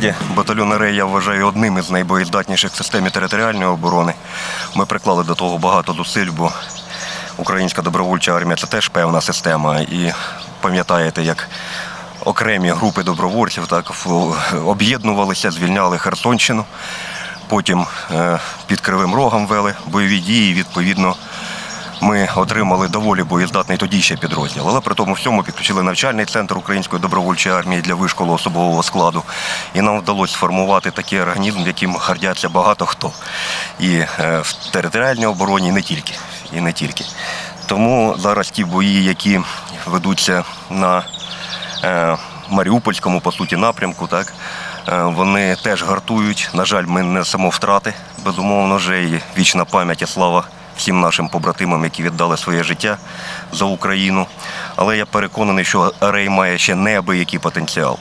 складі батальйону РЕ я вважаю одним із найбоєздатніших в системі територіальної оборони. Ми приклали до того багато зусиль, бо українська добровольча армія це теж певна система. І пам'ятаєте, як окремі групи добровольців так об'єднувалися, звільняли Херсонщину. Потім е, під Кривим Рогом вели бойові дії. Відповідно, ми отримали доволі боєздатний тоді ще підрозділ. Але при тому всьому підключили навчальний центр Української добровольчої армії для вишколу особового складу. І нам вдалося сформувати такий організм, яким гордяться багато хто. І е, в територіальній обороні, і не тільки. І не тільки. Тому зараз ті бої, які ведуться на е, Маріупольському, по суті, напрямку, так, е, вони теж гартують. На жаль, ми несемо втрати, безумовно, вже і вічна пам'ять і слава всім нашим побратимам, які віддали своє життя за Україну. Але я переконаний, що Арей має ще неабиякий потенціал.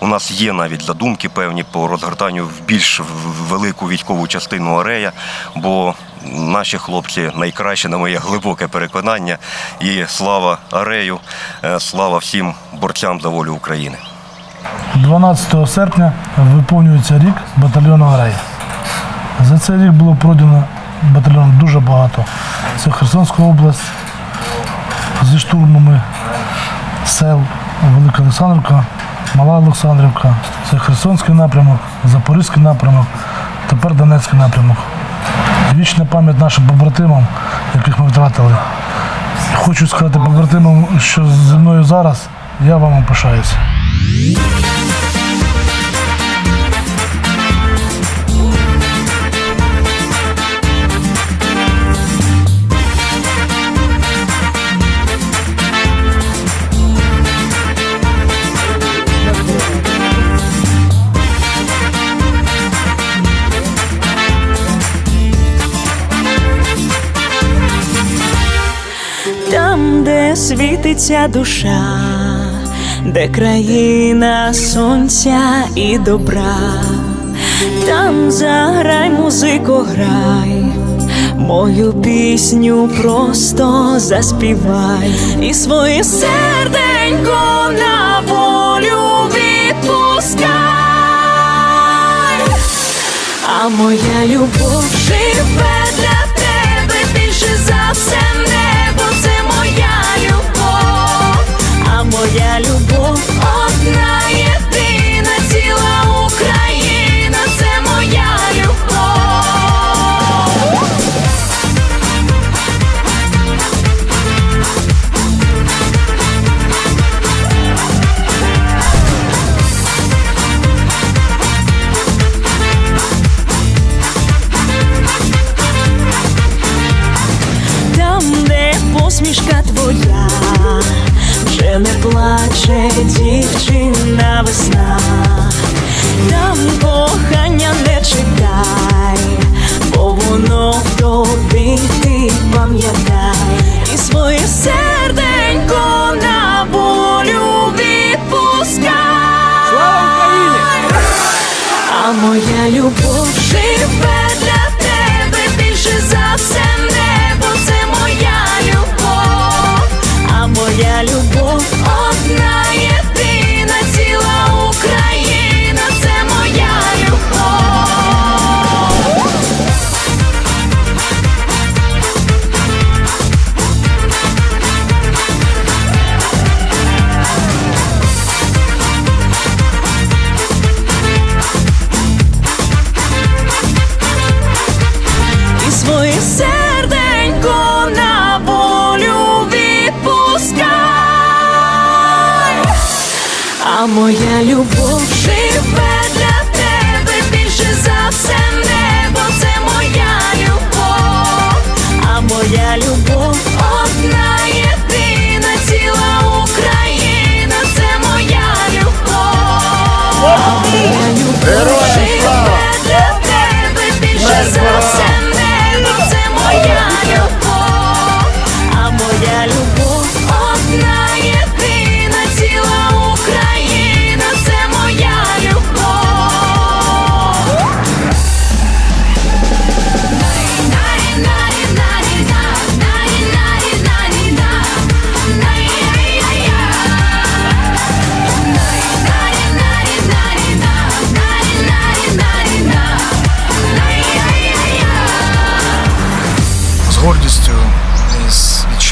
У нас є навіть задумки певні по розгортанню в більш велику військову частину Арея, бо наші хлопці найкраще, на моє глибоке переконання. І слава Арею, е, слава всім борцям за волю України. 12 серпня виповнюється рік батальйону Арея. За цей рік було пройдено батальйоном дуже багато. Це Херсонська область зі штурмами сел Велика Олександрівка, Мала Олександрівка, це Херсонський напрямок, Запорізький напрямок, тепер Донецький напрямок. Вічна пам'ять нашим побратимам, яких ми втратили. Хочу сказати побратимам, що зі мною зараз я вам пишаюся. Світиться душа, де країна сонця і добра, там заграй, музико, грай, мою пісню просто заспівай. І своє серденько на волю відпускай. А моя любов живе для тебе більше за все де посмішка твоя, вже не плаче дівчина весна, там кохання не чекай, бо воно в тобі ти пам'ятай, і своє серденько на волю відпускай. А моя любов живе а моя любов живе для тебе більше за все небо, це моя любов, а моя любов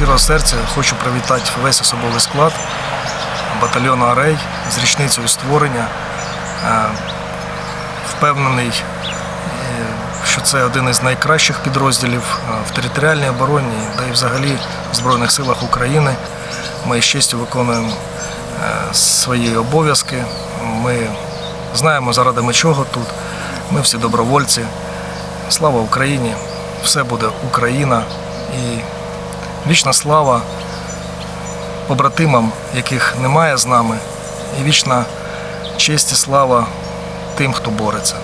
щирого серця хочу привітати весь особовий склад батальйону Арей з річницею створення. Е, Впевнений, е, що це один із найкращих підрозділів е, в територіальній обороні, та й взагалі в Збройних силах України. Ми з честю виконуємо свої обов'язки. Ми знаємо, заради ми чого тут. Ми всі добровольці. Слава Україні! Все буде Україна і вічна слава побратимам, яких немає з нами, і вічна честь і слава тим, хто бореться.